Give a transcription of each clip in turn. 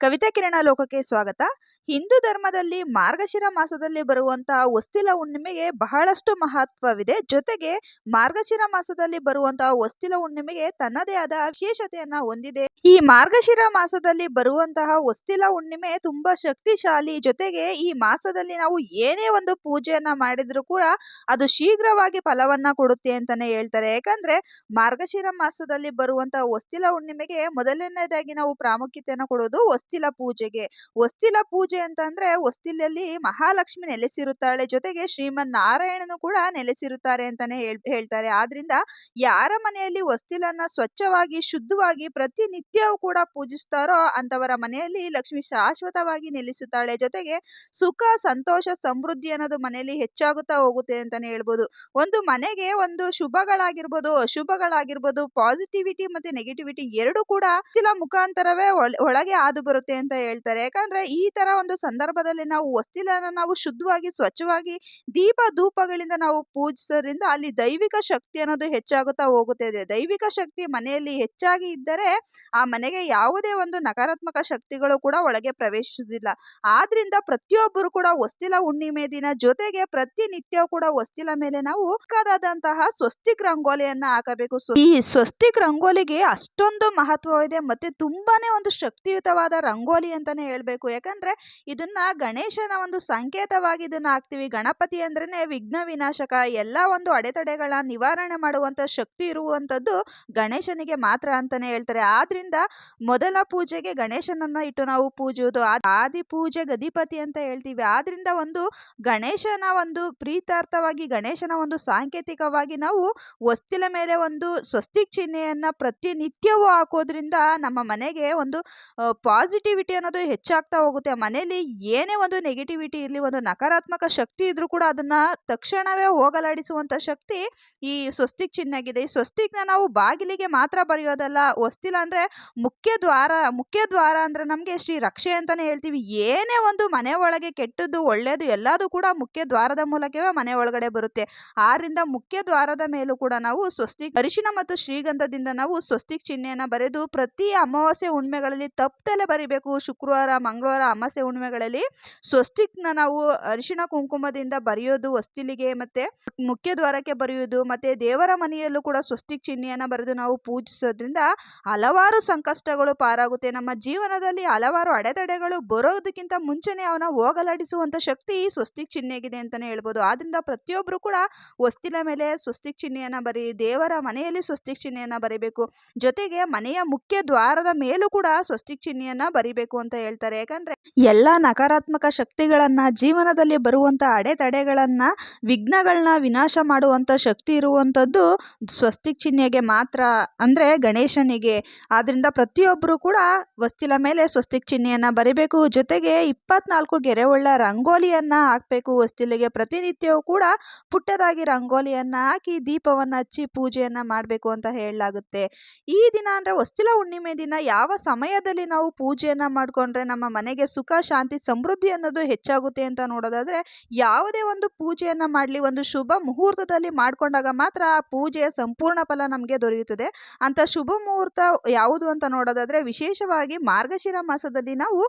ಕವಿತಾ ಕಿರಣ ಲೋಕಕ್ಕೆ ಸ್ವಾಗತ. ಹಿಂದೂ ಧರ್ಮದಲ್ಲಿ ಮಾರ್ಗಶಿರ ಮಾಸದಲ್ಲಿ ಬರುವಂತಹ ಹೊಸ್ತಿಲ ಹುಣ್ಣಿಮೆಗೆ ಬಹಳಷ್ಟು ಮಹತ್ವವಿದೆ. ಜೊತೆಗೆ ಮಾರ್ಗಶಿರ ಮಾಸದಲ್ಲಿ ಬರುವಂತಹ ಹೊಸ್ತಿಲ ಹುಣ್ಣಿಮೆಗೆ ತನ್ನದೇ ಆದ ವಿಶೇಷತೆಯನ್ನ ಹೊಂದಿದೆ. ಈ ಮಾರ್ಗಶಿರ ಮಾಸದಲ್ಲಿ ಬರುವಂತಹ ಹೊಸ್ತಿಲ ಹುಣ್ಣಿಮೆ ತುಂಬಾ ಶಕ್ತಿಶಾಲಿ. ಜೊತೆಗೆ ಈ ಮಾಸದಲ್ಲಿ ನಾವು ಏನೇ ಒಂದು ಪೂಜೆಯನ್ನ ಮಾಡಿದ್ರು ಕೂಡ ಅದು ಶೀಘ್ರವಾಗಿ ಫಲವನ್ನ ಕೊಡುತ್ತೆ ಅಂತಾನೆ ಹೇಳ್ತಾರೆ. ಯಾಕಂದ್ರೆ ಮಾರ್ಗಶಿರ ಮಾಸದಲ್ಲಿ ಬರುವಂತಹ ವಸ್ತಿಲ ಹುಣ್ಣಿಮೆಗೆ ಮೊದಲನೇದಾಗಿ ನಾವು ಪ್ರಾಮುಖ್ಯತೆಯನ್ನು ಕೊಡೋದು ಹೊಸ್ತಿಲ ಪೂಜೆಗೆ. ಹೊಸ್ತಿಲ ಪೂಜೆ ಅಂತಂದ್ರೆ ಹೊಸ್ತಿಲಲ್ಲಿ ಮಹಾಲಕ್ಷ್ಮಿ ನೆಲೆಸಿರುತ್ತಾಳೆ. ಜೊತೆಗೆ ಶ್ರೀಮನ್ ನಾರಾಯಣನು ಕೂಡ ನೆಲೆಸಿರುತ್ತಾರೆ ಅಂತಾನೆ ಹೇಳ್ತಾರೆ. ಆದ್ರಿಂದ ಯಾರ ಮನೆಯಲ್ಲಿ ಹೊಸ್ತಿಲನ್ನ ಸ್ವಚ್ಛವಾಗಿ, ಶುದ್ಧವಾಗಿ ಪ್ರತಿನಿತ್ಯವೂ ಕೂಡ ಪೂಜಿಸ್ತಾರೋ ಅಂತವರ ಮನೆಯಲ್ಲಿ ಲಕ್ಷ್ಮಿ ಶಾಶ್ವತವಾಗಿ ನೆಲೆಸುತ್ತಾಳೆ. ಜೊತೆಗೆ ಸುಖ, ಸಂತೋಷ, ಸಮೃದ್ಧಿ ಅನ್ನೋದು ಮನೆಯಲ್ಲಿ ಹೆಚ್ಚಾಗುತ್ತಾ ಹೋಗುತ್ತೆ ಅಂತಾನೆ ಹೇಳ್ಬೋದು. ಒಂದು ಮನೆಗೆ ಒಂದು ಶುಭಗಳಾಗಿರ್ಬೋದು, ಅಶುಭಗಳಾಗಿರ್ಬೋದು ಪಾಸಿಟಿವಿಟಿ ಮತ್ತೆ ನೆಗೆಟಿವಿಟಿ ಎರಡು ಕೂಡ ಮುಖಾಂತರವೇ ಒಳ- ಒಳಗೆ ಹಾದು ಬರುತ್ತೆ ಅಂತ ಹೇಳ್ತಾರೆ. ಯಾಕಂದ್ರೆ ಈ ತರ ಒಂದು ಸಂದರ್ಭದಲ್ಲಿ ನಾವು ಹೊಸ್ತಿಲನ್ನ ನಾವು ಶುದ್ಧವಾಗಿ, ಸ್ವಚ್ಛವಾಗಿ, ದೀಪ ಧೂಪಗಳಿಂದ ನಾವು ಪೂಜಿಸೋದ್ರಿಂದ ಅಲ್ಲಿ ದೈವಿಕ ಶಕ್ತಿ ಅನ್ನೋದು ಹೆಚ್ಚಾಗುತ್ತಾ ಹೋಗುತ್ತದೆ ದೈವಿಕ ಶಕ್ತಿ ಮನೆಯಲ್ಲಿ ಹೆಚ್ಚಾಗಿ ಇದ್ದರೆ ಆ ಮನೆಗೆ ಯಾವುದೇ ಒಂದು ನಕಾರಾತ್ಮಕ ಶಕ್ತಿಗಳು ಕೂಡ ಒಳಗೆ ಪ್ರವೇಶಿಸುವುದಿಲ್ಲ. ಆದ್ರಿಂದ ಪ್ರತಿಯೊಬ್ಬರು ಕೂಡ ಹೊಸ್ತಿಲ ಹುಣ್ಣಿಮೆ ದಿನ ಜೊತೆಗೆ ಪ್ರತಿನಿತ್ಯ ಕೂಡ ವಸ್ತಿಲ ಮೇಲೆ ನಾವು ಕದಾದಂತಹ ಸ್ವಸ್ತಿಕ್ ರಂಗೋಲಿಯನ್ನ ಹಾಕಬೇಕು. ಈ ಸ್ವಸ್ತಿಕ್ ರಂಗೋಲಿಗೆ ಅಷ್ಟೊಂದು ಮಹತ್ವವಿದೆ. ಮತ್ತೆ ತುಂಬಾನೇ ಒಂದು ಶಕ್ತಿಯುತವಾದ ರಂಗೋಲಿ ಅಂತಾನೆ ಹೇಳಬೇಕು. ಯಾಕಂದ್ರೆ ಇದನ್ನ ಗಣೇಶನ ಒಂದು ಸಂಕೇತವಾಗಿ ಇದನ್ನ ಹಾಕ್ತೀವಿ. ಗಣಪತಿ ಅಂದ್ರೇ ವಿಘ್ನ ವಿನಾಶಕ, ಎಲ್ಲ ಒಂದು ಅಡೆತಡೆಗಳ ನಿವಾರಣೆ ಮಾಡುವಂತ ಶಕ್ತಿ ಇರುವಂತದ್ದು ಗಣೇಶನಿಗೆ ಮಾತ್ರ ಅಂತಾನೆ ಹೇಳ್ತಾರೆ. ಆದ್ರಿಂದ ಮೊದಲ ಪೂಜೆಗೆ ಗಣೇಶನನ್ನ ಇಟ್ಟು ನಾವು ಪೂಜುವುದು. ಆದಿ ಪೂಜೆ ಗದಿಪತಿ ಅಂತ ಹೇಳ್ತೀವಿ. ಆದ್ರಿಂದ ಒಂದು ಗಣೇಶನ ಒಂದು ಪ್ರೀತಾರ್ಥವಾಗಿ, ಗಣೇಶನ ಒಂದು ಸಾಂಕೇತಿಕವಾಗಿ ನಾವು ವಸ್ತಿಲ ಮೇಲೆ ಒಂದು ಸ್ವಸ್ತಿಕ್ ಚಿಹ್ನೆಯನ್ನ ಪ್ರತಿನಿತ್ಯವೂ ಹಾಕೋದ್ರಿಂದ ನಮ್ಮ ಮನೆಗೆ ಒಂದು ಪಾಸಿಟಿವಿಟಿ ಅನ್ನೋದು ಹೆಚ್ಚಾಗ್ತಾ ಹೋಗುತ್ತೆ. ಮನೆಯಲ್ಲಿ ಏನೇ ಒಂದು ನೆಗೆಟಿವಿಟಿ ಇರಲಿ, ಒಂದು ನಕಾರಾತ್ಮಕ ಶಕ್ತಿ ಇದ್ರೂ ಕೂಡ ಅದನ್ನ ತಕ್ಷಣವೇ ಹೋಗಲಾಡಿಸುವಂತ ಶಕ್ತಿ ಈ ಸ್ವಸ್ತಿಕ್ ಚಿಹ್ನೆಗಿದೆ. ಈ ಸ್ವಸ್ತಿಕ್ನ ನಾವು ಬಾಗಿಲಿಗೆ ಮಾತ್ರ ಬರೆಯೋದಲ್ಲ, ಹೊಸ್ತಿಲ ಅಂದ್ರೆ ಮುಖ್ಯ ದ್ವಾರ ಮುಖ್ಯ ದ್ವಾರ ಅಂದ್ರೆ ನಮ್ಗೆ ಶ್ರೀ ರಕ್ಷೆ ಅಂತಾನೆ ಹೇಳ್ತೀವಿ. ಏನೇ ಒಂದು ಮನೆ ಒಳಗೆ ಕೆಟ್ಟದ್ದು, ಒಳ್ಳೇದು ಎಲ್ಲದೂ ಕೂಡ ಮುಖ್ಯ ದ್ವಾರದ ಮೂಲಕವೇ ಮನೆ ಒಳಗಡೆ ಬರುತ್ತೆ. ಆರಿಂದ ಮುಖ್ಯ ದ್ವಾರದ ಮೇಲೂ ಕೂಡ ನಾವು ಸ್ವಸ್ತಿಕ್ ಅರಿಶಿನ ಮತ್ತು ಶ್ರೀಗಂಧದಿಂದ ನಾವು ಸ್ವಸ್ತಿಕ್ ಚಿಹ್ನೆಯನ್ನ ಬರೆದು ಪ್ರತಿ ಅಮಾವಾಸ್ಯೆ ಹುಣ್ಮೆಗಳಲ್ಲಿ ತಪ್ಪದಲ್ಲೇ ಬರಿಬೇಕು ಶುಕ್ರವಾರ, ಮಂಗಳವಾರ ಅಮಾವಾಸ್ಯೆ ಹುಣ್ಮೆಗಳಲ್ಲಿ ಸ್ವಸ್ತಿಕ್ನ ನಾವು ಅರಿಶಿಣ ಕುಂಕುಮದಿಂದ ಬರೆಯೋದು, ಹೊಸ್ತಿಲಿಗೆ ಮತ್ತೆ ಮುಖ್ಯ ದ್ವಾರಕ್ಕೆ ಬರೆಯೋದು ಮತ್ತೆ ದೇವರ ಮನೆಯಲ್ಲೂ ಕೂಡ ಸ್ವಸ್ತಿಕ್ ಚಿಹ್ನೆಯನ್ನು ಬರೆದು ನಾವು ಪೂಜಿಸೋದ್ರಿಂದ ಹಲವಾರು ಸಂಕಷ್ಟಗಳು ಪಾರಾಗುತ್ತೆ. ನಮ್ಮ ಜೀವನದಲ್ಲಿ ಹಲವಾರು ಅಡೆತಡೆಗಳು ಬರೋದಕ್ಕಿಂತ ಮುಂಚೆನೆ ಅವನ ಹೋಗಲಾಡಿಸುವಂತ ಶಕ್ತಿ ಈ ಸ್ವಸ್ತಿಕ್ ಚಿಹ್ನೆಗಿದೆ ಅಂತಾನೆ ಹೇಳ್ಬೋದು. ಆದ್ರಿಂದ ಪ್ರತಿಯೊಬ್ಬರು ಕೂಡ ಹೊಸ್ತಿಲ ಮೇಲೆ ಸ್ವಸ್ತಿಕ್ ಚಿಹ್ನೆಯನ್ನು ಬರಿ ದೇವರ ಮನೆಯಲ್ಲಿ ಸ್ವಸ್ತಿಕ್ ಚಿಹ್ನೆಯನ್ನು ಬರೀಬೇಕು. ಜೊತೆಗೆ ಮನೆಯ ಮುಖ್ಯ ದ್ವಾರದ ಮೇಲೂ ಕೂಡ ಸ್ವಸ್ತಿಕ್ ಚಿಹ್ನೆಯನ್ನ ಬರಿಬೇಕು ಅಂತ ಹೇಳ್ತಾರೆ. ಯಾಕಂದ್ರೆ ಎಲ್ಲಾ ನಕಾರಾತ್ಮಕ ಶಕ್ತಿಗಳನ್ನು, ಜೀವನದಲ್ಲಿ ಬರುವಂಥ ಅಡೆತಡೆಗಳನ್ನು ವಿಘ್ನಗಳನ್ನ ವಿನಾಶ ಮಾಡುವಂಥ ಶಕ್ತಿ ಇರುವಂಥದ್ದು ಸ್ವಸ್ತಿಕ್ ಚಿಹ್ನೆಗೆ ಮಾತ್ರ ಅಂದರೆ ಗಣೇಶನಿಗೆ. ಆದ್ದರಿಂದ ಪ್ರತಿಯೊಬ್ಬರು ಕೂಡ ವಸ್ತಿಲ ಮೇಲೆ ಸ್ವಸ್ತಿಕ್ ಚಿಹ್ನೆಯನ್ನು ಬರಿಬೇಕು. ಜೊತೆಗೆ ಇಪ್ಪತ್ನಾಲ್ಕು ಗೆರೆವುಳ್ಳ ರಂಗೋಲಿಯನ್ನು ಹಾಕಬೇಕು. ವಸ್ತಿಲಿಗೆ ಪ್ರತಿನಿತ್ಯವೂ ಕೂಡ ಪುಟ್ಟದಾಗಿ ರಂಗೋಲಿಯನ್ನು ಹಾಕಿ ದೀಪವನ್ನು ಹಚ್ಚಿ ಪೂಜೆಯನ್ನು ಮಾಡಬೇಕು ಅಂತ ಹೇಳಲಾಗುತ್ತೆ. ಈ ದಿನ ಅಂದರೆ ವಸ್ತಿಲ ಹುಣ್ಣಿಮೆ ದಿನ ಯಾವ ಸಮಯದಲ್ಲಿ ನಾವು ಪೂಜೆಯನ್ನು ಮಾಡಿಕೊಂಡ್ರೆ ನಮ್ಮ ಮನೆಗೆ ಸುಖ ಶಾಂತಿ, ಸಮೃದ್ಧಿ ಅನ್ನೋದು ಹೆಚ್ಚಾಗುತ್ತೆ ಅಂತ ನೋಡೋದಾದ್ರೆ, ಯಾವುದೇ ಒಂದು ಪೂಜೆಯನ್ನ ಮಾಡಲಿ, ಒಂದು ಶುಭ ಮುಹೂರ್ತದಲ್ಲಿ ಮಾಡಿಕೊಂಡಾಗ ಮಾತ್ರ ಆ ಪೂಜೆಯ ಸಂಪೂರ್ಣ ಫಲ ನಮಗೆ ದೊರೆಯುತ್ತದೆ. ಅಂತ ಶುಭ ಮುಹೂರ್ತ ಯಾವುದು ಅಂತ ನೋಡೋದಾದ್ರೆ, ವಿಶೇಷವಾಗಿ ಮಾರ್ಗಶಿರ ಮಾಸದಲ್ಲಿ ನಾವು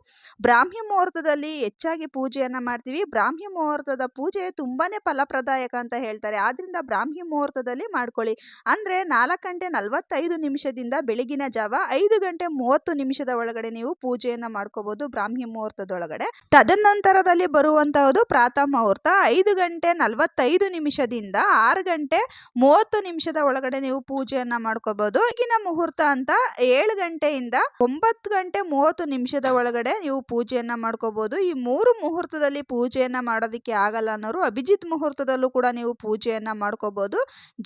ಬ್ರಾಹ್ಮಿ ಮುಹೂರ್ತದಲ್ಲಿ ಹೆಚ್ಚಾಗಿ ಪೂಜೆಯನ್ನ ಮಾಡ್ತೀವಿ. ಬ್ರಾಹ್ಮಿ ಮುಹೂರ್ತದ ಪೂಜೆ ತುಂಬಾನೇ ಫಲಪ್ರದಾಯಕ ಅಂತ ಹೇಳ್ತಾರೆ. ಆದ್ರಿಂದ ಬ್ರಾಹ್ಮಿ ಮುಹೂರ್ತದಲ್ಲಿ ಮಾಡ್ಕೊಳ್ಳಿ. ಅಂದ್ರೆ ನಾಲ್ಕು ಗಂಟೆ ನಲವತ್ತೈದು ನಿಮಿಷದಿಂದ ಬೆಳಗಿನ ಜಾವ ಐದು ಗಂಟೆ ಮೂವತ್ತು ನಿಮಿಷದ ಒಳಗಡೆ ನೀವು ಪೂಜೆಯನ್ನ ಮಾಡ್ಕೋಬಹುದು ಬ್ರಾಹ್ಮಿ ಮುಹೂರ್ತದೊಳಗಡೆ. ತದನಂತರದಲ್ಲಿ ಬರುವಂತಹದ್ದು ಪ್ರಾತಃ ಮುಹೂರ್ತ ಐದು ಗಂಟೆ ನಲವತ್ತೈದು ನಿಮಿಷದಿಂದ ಆರು ಗಂಟೆ ಮೂವತ್ತು ನಿಮಿಷದ ಒಳಗಡೆ ನೀವು ಪೂಜೆಯನ್ನ ಮಾಡ್ಕೋಬಹುದು ಈಗಿನ ಮುಹೂರ್ತ ಅಂತ ಏಳು ಗಂಟೆಯಿಂದ ಒಂಬತ್ತು ಗಂಟೆ ಮೂವತ್ತು ನಿಮಿಷದ ಒಳಗಡೆ ನೀವು ಪೂಜೆಯನ್ನ ಮಾಡ್ಕೋಬಹುದು ಈ ಮೂರು ಮುಹೂರ್ತದಲ್ಲಿ ಪೂಜೆಯನ್ನ ಮಾಡೋದಕ್ಕೆ ಆಗಲ್ಲ ಅನ್ನೋರು ಅಭಿಜಿತ್ ಮುಹೂರ್ತದಲ್ಲೂ ಕೂಡ ನೀವು ಪೂಜೆಯನ್ನ ಮಾಡ್ಕೋಬಹುದು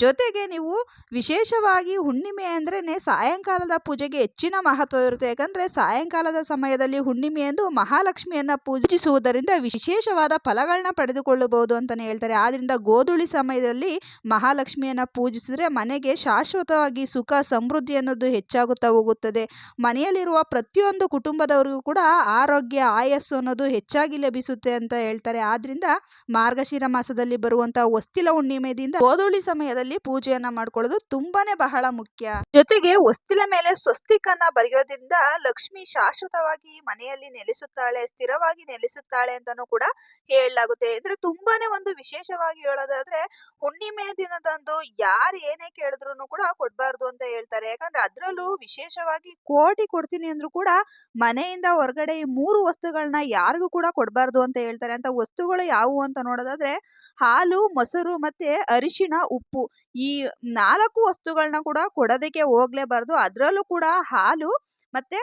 ಜೊತೆಗೆ ನೀವು ವಿಶೇಷವಾಗಿ ಹುಣ್ಣಿಮೆ ಅಂದ್ರೇನೆ ಸಾಯಂಕಾಲದ ಪೂಜೆಗೆ ಹೆಚ್ಚಿನ ಮಹತ್ವ ಇರುತ್ತೆ. ಯಾಕಂದ್ರೆ ಸಾಯಂಕಾಲದ ಸಮಯದಲ್ಲಿ ಹುಣ್ಣಿಮೆ ಎಂದು ಮಹಾಲಕ್ಷ್ಮಿಯನ್ನ ಪೂಜಿಸುವುದರಿಂದ ವಿಶೇಷವಾದ ಫಲಗಳನ್ನ ಪಡೆದುಕೊಳ್ಳಬಹುದು ಅಂತಾನೆ ಹೇಳ್ತಾರೆ. ಆದ್ರಿಂದ ಗೋಧುಳಿ ಸಮಯದಲ್ಲಿ ಮಹಾಲಕ್ಷ್ಮಿಯನ್ನ ಪೂಜಿಸಿದ್ರೆ ಮನೆಗೆ ಶಾಶ್ವತವಾಗಿ ಸುಖ, ಸಮೃದ್ಧಿ ಅನ್ನೋದು ಹೆಚ್ಚಾಗುತ್ತಾ ಹೋಗುತ್ತದೆ. ಮನೆಯಲ್ಲಿರುವ ಪ್ರತಿಯೊಂದು ಕುಟುಂಬದವರಿಗೂ ಕೂಡ ಆರೋಗ್ಯ, ಆಯಸ್ಸು ಅನ್ನೋದು ಹೆಚ್ಚಾಗಿ ಲಭಿಸುತ್ತೆ ಅಂತ ಹೇಳ್ತಾರೆ. ಆದ್ರಿಂದ ಮಾರ್ಗಶಿರ ಮಾಸದಲ್ಲಿ ಬರುವಂತಹ ಹೊಸ್ತಿಲ ಹುಣ್ಣಿಮೆದಿಂದ ಗೋಧುಳಿ ಸಮಯದಲ್ಲಿ ಪೂಜೆಯನ್ನ ಮಾಡ್ಕೊಳ್ಳೋದು ತುಂಬಾನೇ ಬಹಳ ಮುಖ್ಯ. ಜೊತೆಗೆ ಹೊಸ್ತಿಲ ಮೇಲೆ ಸ್ವಸ್ತಿಕನ್ನ ಬರೆಯೋದ್ರಿಂದ ಲಕ್ಷ್ಮಿ ಶಾಶ್ವತವಾಗಿ ಮನೆಯಲ್ಲಿ ನೆಲೆಸುತ್ತಾಳೆ ಸ್ಥಿರವಾಗಿ ನೆಲೆಸುತ್ತಾಳೆ ಅಂತಾನೂ ಕೂಡ ಹೇಳಲಾಗುತ್ತೆ. ಅಂದ್ರೆ ತುಂಬಾನೇ ಒಂದು ವಿಶೇಷವಾಗಿ ಹೇಳೋದಾದ್ರೆ, ಹುಣ್ಣಿಮೆ ದಿನದಂದು ಯಾರು ಏನೇ ಕೇಳಿದ್ರು ಕೂಡ ಕೊಡ್ಬಾರ್ದು ಅಂತ ಹೇಳ್ತಾರೆ. ಯಾಕಂದ್ರೆ ಅದ್ರಲ್ಲೂ ವಿಶೇಷವಾಗಿ ಕೋಟಿ ಕೊಡ್ತೀನಿ ಅಂದ್ರೂ ಕೂಡ ಮನೆಯಿಂದ ಹೊರಗಡೆ ಈ ಮೂರು ವಸ್ತುಗಳನ್ನ ಯಾರಿಗೂ ಕೂಡ ಕೊಡಬಾರ್ದು ಅಂತ ಹೇಳ್ತಾರೆ. ಅಂತ ವಸ್ತುಗಳು ಯಾವುವು ಅಂತ ನೋಡೋದಾದ್ರೆ, ಹಾಲು, ಮೊಸರು ಮತ್ತೆ ಅರಿಶಿಣ, ಉಪ್ಪು ಈ ನಾಲ್ಕು ವಸ್ತುಗಳನ್ನ ಕೂಡ ಕೊಡೋದಕ್ಕೆ ಹೋಗ್ಲೇಬಾರ್ದು. ಅದ್ರಲ್ಲೂ ಕೂಡ ಹಾಲು ಮತ್ತೆ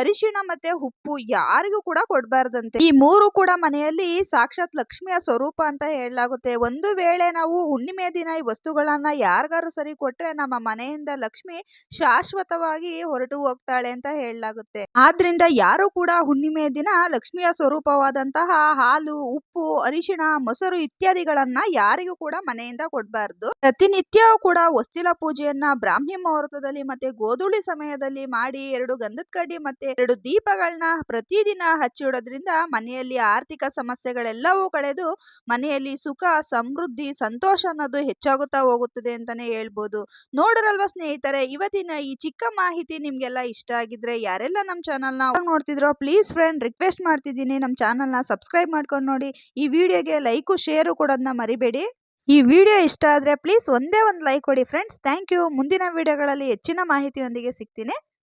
ಅರಿಶಿಣ ಮತ್ತೆ ಉಪ್ಪು ಯಾರಿಗೂ ಕೂಡ ಕೊಡಬಾರ್ದಂತೆ. ಈ ಮೂರು ಕೂಡ ಮನೆಯಲ್ಲಿ ಸಾಕ್ಷಾತ್ ಲಕ್ಷ್ಮಿಯ ಸ್ವರೂಪ ಅಂತ ಹೇಳಲಾಗುತ್ತೆ. ಒಂದು ವೇಳೆ ನಾವು ಹುಣ್ಣಿಮೆ ದಿನ ಈ ವಸ್ತುಗಳನ್ನ ಯಾರಿಗಾರು ಸರಿ ಕೊಟ್ರೆ ನಮ್ಮ ಮನೆಯಿಂದ ಲಕ್ಷ್ಮಿ ಶಾಶ್ವತವಾಗಿ ಹೊರಟು ಹೋಗ್ತಾಳೆ ಅಂತ ಹೇಳಲಾಗುತ್ತೆ. ಆದ್ರಿಂದ ಯಾರು ಕೂಡ ಹುಣ್ಣಿಮೆ ದಿನ ಲಕ್ಷ್ಮಿಯ ಸ್ವರೂಪವಾದಂತಹ ಹಾಲು, ಉಪ್ಪು, ಅರಿಶಿಣ, ಮೊಸರು ಇತ್ಯಾದಿಗಳನ್ನ ಯಾರಿಗೂ ಕೂಡ ಮನೆಯಿಂದ ಕೊಡಬಾರ್ದು. ಪ್ರತಿನಿತ್ಯವೂ ಕೂಡ ಹೊಸ್ತಿಲ ಪೂಜೆಯನ್ನ ಬ್ರಾಹ್ಮಿ ಮುಹೂರ್ತದಲ್ಲಿ ಮತ್ತೆ ಗೋಧುಳಿ ಸಮಯದಲ್ಲಿ ಮಾಡಿ ಎರಡು ಗಂಧದ ಕಡ್ಡಿ ಎರಡು ದೀಪಗಳನ್ನ ಪ್ರತಿದಿನ ಹಚ್ಚಿಡೋದ್ರಿಂದ ಮನೆಯಲ್ಲಿ ಆರ್ಥಿಕ ಸಮಸ್ಯೆಗಳೆಲ್ಲವೂ ಕಳೆದು ಮನೆಯಲ್ಲಿ ಸುಖ, ಸಮೃದ್ಧಿ, ಸಂತೋಷ ಅನ್ನೋದು ಹೆಚ್ಚಾಗುತ್ತಾ ಹೋಗುತ್ತದೆ ಅಂತಾನೆ ಹೇಳ್ಬೋದು. ನೋಡ್ರಲ್ವಾ ಸ್ನೇಹಿತರೆ, ಇವತ್ತಿನ ಈ ಚಿಕ್ಕ ಮಾಹಿತಿ ನಿಮ್ಗೆಲ್ಲ ಇಷ್ಟ ಆಗಿದ್ರೆ ಯಾರೆಲ್ಲ ನಮ್ಮ ಚಾನಲ್ನ ನೋಡ್ತಿದ್ರೋ ಪ್ಲೀಸ್ ಫ್ರೆಂಡ್ ರಿಕ್ವೆಸ್ಟ್ ಮಾಡ್ತಿದ್ದೀನಿ. ನಮ್ಮ ಚಾನಲ್ನ ಸಬ್ಸ್ಕ್ರೈಬ್ ಮಾಡ್ಕೊಂಡು ನೋಡಿ. ಈ ವಿಡಿಯೋಗೆ ಲೈಕು ಶೇರು ಕೊಡೋದನ್ನ ಮರಿಬೇಡಿ. ಈ ವಿಡಿಯೋ ಇಷ್ಟ ಆದರೆ ಪ್ಲೀಸ್ ಒಂದೇ ಒಂದು ಲೈಕ್ ಕೊಡಿ ಫ್ರೆಂಡ್ಸ್ ಥ್ಯಾಂಕ್ ಯು ಮುಂದಿನ ವಿಡಿಯೋಗಳಲ್ಲಿ ಹೆಚ್ಚಿನ ಮಾಹಿತಿಯೊಂದಿಗೆ ಸಿಗ್ತೀನಿ.